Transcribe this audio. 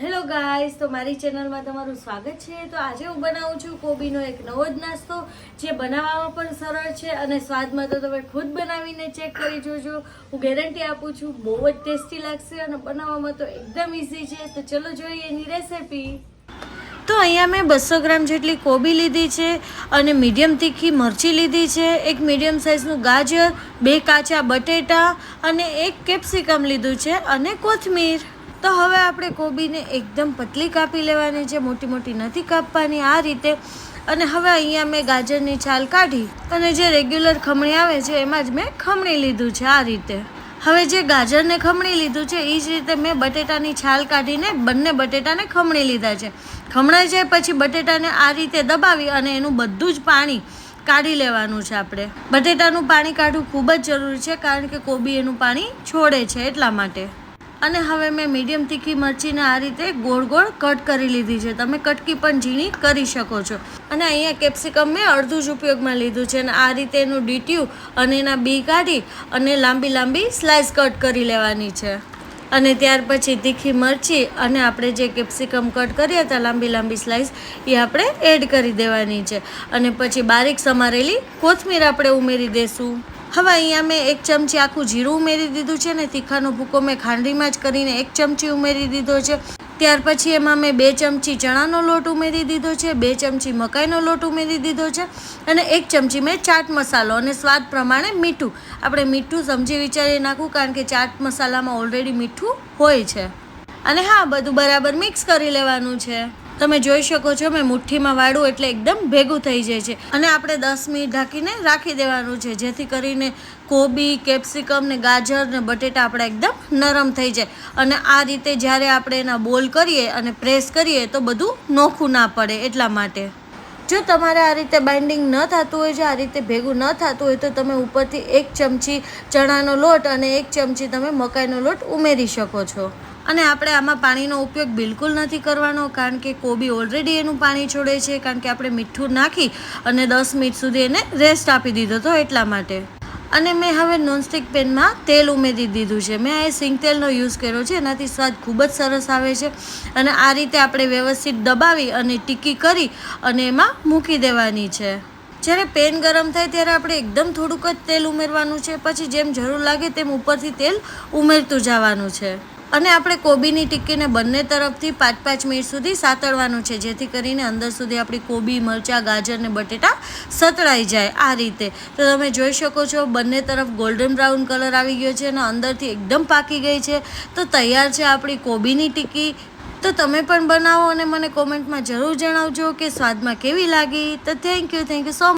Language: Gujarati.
હેલો ગાઈસ તો મારી ચેનલમાં તમારું સ્વાગત છે. તો આજે હું બનાવું છું કોબીનો એક નવો જ નાસ્તો, જે બનાવવામાં પણ સરળ છે અને સ્વાદમાં તો તમે ખુદ બનાવીને ચેક કરી જોજો. હું ગેરંટી આપું છું, બહુ જ ટેસ્ટી લાગશે અને બનાવવામાં તો એકદમ ઇઝી છે. તો ચલો જોઈએ એની રેસિપી તો અહીંયા મેં બસો ગ્રામ જેટલી કોબી લીધી છે અને મીડિયમ તીખી મરચી લીધી છે. એક મીડિયમ સાઇઝનું ગાજર, બે કાચા બટેટા અને એક કેપ્સિકમ લીધું છે અને કોથમીર. તો હવે આપણે કોબીને એકદમ પતલી કાપી લેવાની છે, મોટી મોટી નથી કાપવાની આ રીતે. અને હવે અહીંયા મેં ગાજરની છાલ કાઢી અને જે રેગ્યુલર ખમણી આવે છે, એમાં જ મેં ખમણી લીધું છે આ રીતે. હવે જે ગાજરને ખમણી લીધું છે એ જ રીતે મેં બટેટાની છાલ કાઢીને બંને બટેટાને ખમણી લીધા છે. ખમણાઈ જાય પછી બટેટાને આ રીતે દબાવી અને એનું બધું જ પાણી કાઢી લેવાનું છે આપણે. બટેટાનું પાણી કાઢવું ખૂબ જ જરૂરી છે, કારણ કે કોબી એનું પાણી છોડે છે એટલા માટે. અને હવે મેં મીડિયમ તીખી મરચીને આ રીતે ગોળ ગોળ કટ કરી લીધી છે. તમે કટકી પણ ઝીણી કરી શકો છો. અને અહીંયા કેપ્સિકમ મેં અડધું જ ઉપયોગમાં લીધું છે અને આ રીતે એનું ડીટ્યું અને એના બી કાઢી અને લાંબી લાંબી સ્લાઇસ કટ કરી લેવાની છે. અને ત્યાર પછી તીખી મરચી અને આપણે જે કેપ્સિકમ કટ કર્યા હતા લાંબી લાંબી સ્લાઇસ એ આપણે એડ કરી દેવાની છે. અને પછી બારીક સમારેલી કોથમીર આપણે ઉમેરી દેશું. હવે અહીંયા મેં એક ચમચી આખું જીરું ઉમેરી દીધું છે ને તીખાનો ભૂકો મેં ખાંડીમાં જ કરીને એક ચમચી ઉમેરી દીધો છે. ત્યાર પછી એમાં મેં બે ચમચી ચણાનો લોટ ઉમેરી દીધો છે, બે ચમચી મકાઈનો લોટ ઉમેરી દીધો છે અને એક ચમચી મેં ચાટ મસાલો અને સ્વાદ પ્રમાણે મીઠું. આપણે મીઠું સમજી વિચારી નાખવું કારણ કે ચાટ મસાલામાં ઓલરેડી મીઠું હોય છે. અને હા, બધું બરાબર મિક્સ કરી લેવાનું છે. તમે જોઈ શકો છો, મેં મુઠ્ઠીમાં વાળું એટલે એકદમ ભેગું થઈ જાય છે. અને આપણે દસ મિનિટ ઢાંકીને રાખી દેવાનું છે, જેથી કરીને કોબી, કેપ્સિકમ ને ગાજર ને બટેટા આપણા એકદમ નરમ થઈ જાય. અને આ રીતે જ્યારે આપણે એના બોલ કરીએ અને પ્રેસ કરીએ તો બધું નોખું ના પડે એટલા માટે. જો તમારે આ રીતે બાઇન્ડિંગ ન થતું હોય, જો આ રીતે ભેગું ન થતું હોય, તો તમે ઉપરથી એક ચમચી ચણાનો લોટ અને એક ચમચી તમે મકાઈનો લોટ ઉમેરી શકો છો. અને આપણે આમાં પાણીનો ઉપયોગ બિલકુલ નથી કરવાનો, કારણ કે કોબી ઓલરેડી એનું પાણી છોડે છે, કારણ કે આપણે મીઠું નાખી અને દસ મિનિટ સુધી એને રેસ્ટ આપી દીધો હતો એટલા માટે. અને મેં હવે નોનસ્ટિક પેનમાં તેલ ઉમેરી દીધું છે. મેં આ સિંગ તેલનો યુઝ કર્યો છે, એનાથી સ્વાદ ખૂબ જ સરસ આવે છે અને આ રીતે આપણે વ્યવસ્થિત દબાવી અને ટીકી કરી અને એમાં મૂકી દેવાની છે. જ્યારે પેન ગરમ થાય ત્યારે આપણે એકદમ થોડુંક જ તેલ ઉમેરવાનું છે, પછી જેમ જરૂર લાગે તેમ ઉપરથી તેલ ઉમેરતું જવાનું છે. અને આપણે કોબીની ટિક્કીને બંને તરફથી પાંચ પાંચ મિનિટ સુધી સાતળવાનું છે, જેથી કરીને અંદર સુધી આપણી કોબી, મરચાં, ગાજર ને બટેટા સતળાઈ જાય આ રીતે. તો તમે જોઈ શકો છો, બંને તરફ ગોલ્ડન બ્રાઉન કલર આવી ગયો છે અને અંદરથી એકદમ પાકી ગઈ છે. તો તૈયાર છે આપણી કોબીની ટિક્કી. તો તમે પણ બનાવો અને મને કોમેન્ટમાં જરૂર જણાવજો કે સ્વાદમાં કેવી લાગી. તો thank you thank you so